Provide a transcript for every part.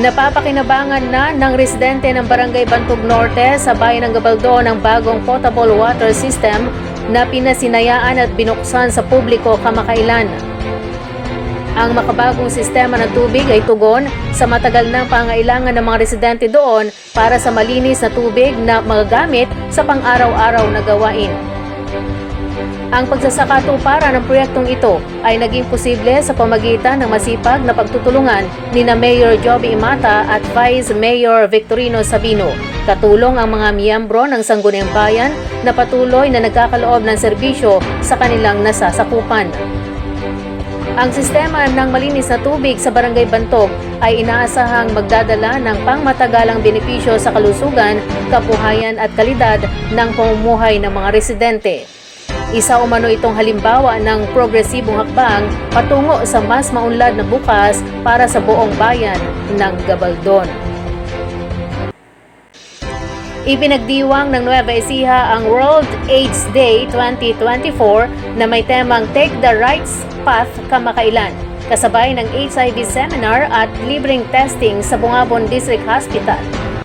Napapakinabangan na ng residente ng Barangay Bantog Norte sa bayan ng Gabaldon ang bagong potable water system na pinasinayaan at binuksan sa publiko kamakailan. Ang makabagong sistema ng tubig ay tugon sa matagal ng pangailangan ng mga residente doon para sa malinis na tubig na magagamit sa pang-araw-araw na gawain. Ang pagsasakatuparan ng proyektong ito ay naging posible sa pamagitan ng masipag na pagtutulungan ni na Mayor Joby Imata at Vice Mayor Victorino Sabino. Katulong ang mga miyembro ng Sangguniang Bayan na patuloy na nagkakaloob ng serbisyo sa kanilang nasasakupan. Ang sistema ng malinis na tubig sa Barangay Bantog ay inaasahang magdadala ng pangmatagalang benepisyo sa kalusugan, kabuhayan at kalidad ng pamumuhay ng mga residente. Isa umano itong halimbawa ng progresibong hakbang patungo sa mas maunlad na bukas para sa buong bayan ng Gabaldon. Ipinagdiwang ng Nueva Ecija ang World AIDS Day 2024 na may temang Take the Right Path Kamakailan, kasabay ng HIV seminar at libreng testing sa Bungabon District Hospital.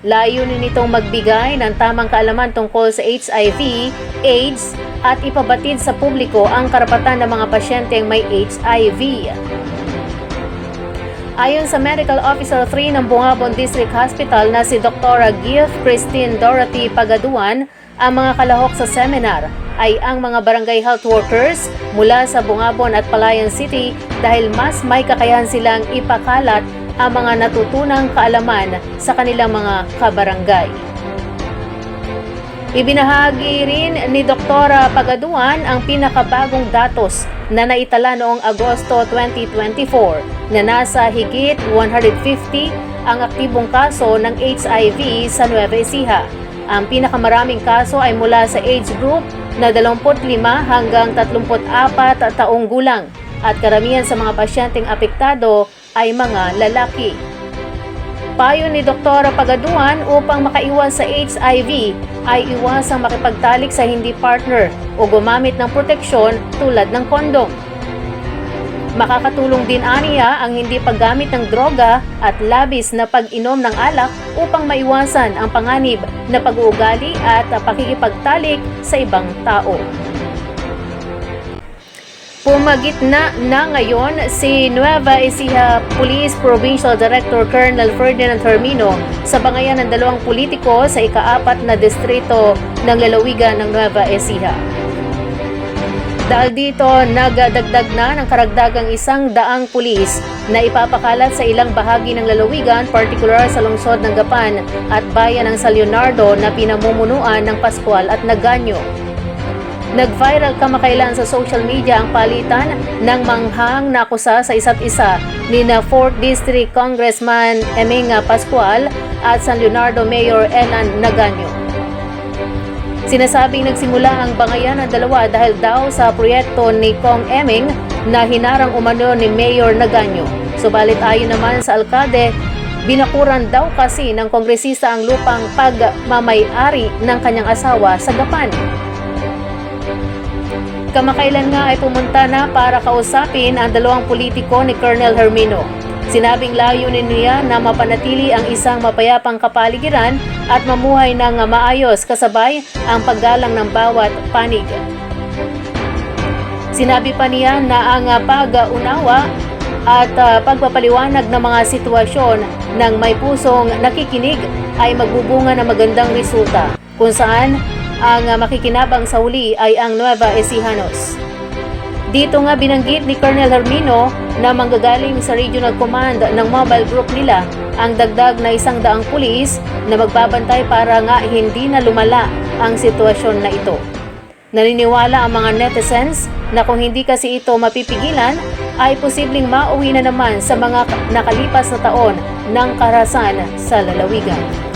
Layunin nitong magbigay ng tamang kaalaman tungkol sa HIV, AIDS at ipabatid sa publiko ang karapatan ng mga pasyenteng may HIV. Ayon sa Medical Officer 3 ng Bungabon District Hospital na si Dr. Gift Christine Dorothy Pagaduan, ang mga kalahok sa seminar ay ang mga barangay health workers mula sa Bungabon at Palayan City dahil mas may kakayahan silang ipakalat ang mga natutunang kaalaman sa kanilang mga kabarangay. Ibinahagi rin ni Dr. Pagaduan ang pinakabagong datos na naitala noong Agosto 2024 na nasa higit 150 ang aktibong kaso ng HIV sa Nueva Ecija. Ang pinakamaraming kaso ay mula sa age group na 25 hanggang 34 taong gulang at karamihan sa mga pasyenteng apektado ay mga lalaki. Payo ni Dr. Pagaduan upang makaiwas sa HIV ay iwasang makipagtalik sa hindi partner o gumamit ng proteksyon tulad ng kondom. Makakatulong din aniya ang hindi paggamit ng droga at labis na pag-inom ng alak upang maiwasan ang panganib na pag-uugali at pakikipagtalik sa ibang tao. Pumagitna na ngayon si Nueva Ecija Police Provincial Director Colonel Ferdinand Hermino sa bangayan ng dalawang politiko sa ikaapat na distrito ng lalawigan ng Nueva Ecija. Dahil dito, nagdagdag na ng karagdagang isang daang pulis na ipapakalat sa ilang bahagi ng lalawigan, partikular sa lungsod ng Gapan at bayan ng San Leonardo na pinamumunuan ng Pascual at Naganyo. Nag-viral kamakailan sa social media ang palitan ng manghang nakusa sa isa't isa ni na 4th District Congressman Eminga Pascual at San Leonardo Mayor Elan Naganyo. Sinasabing nagsimula ang bangayan ng dalawa dahil daw sa proyekto ni Kong Eming na hinarang umano ni Mayor Naganyo. Subalit ayon naman sa alkade, binakuran daw kasi ng kongresista ang lupang pagmamayari ng kanyang asawa sa Gapan. Kamakailan nga ay pumunta na para kausapin ang dalawang politiko ni Colonel Hermino. Sinabing layunin niya na mapanatili ang isang mapayapang kapaligiran at mamuhay ng maayos kasabay ang paggalang ng bawat panig. Sinabi pa niya na ang pag-unawa at uh, pagpapaliwanag ng mga sitwasyon ng may pusong nakikinig ay magbubunga ng magandang resulta kung saan ang makikinabang sa huli ay ang Nueva Ecijanos. Dito nga binanggit ni Colonel Hermino na manggagaling sa regional command ng mobile group nila ang dagdag na isang daang pulis na magbabantay para nga hindi na lumala ang sitwasyon na ito. Naniniwala ang mga netizens na kung hindi kasi ito mapipigilan ay posibleng mauwi na naman sa mga nakalipas na taon ng karasan sa lalawigan.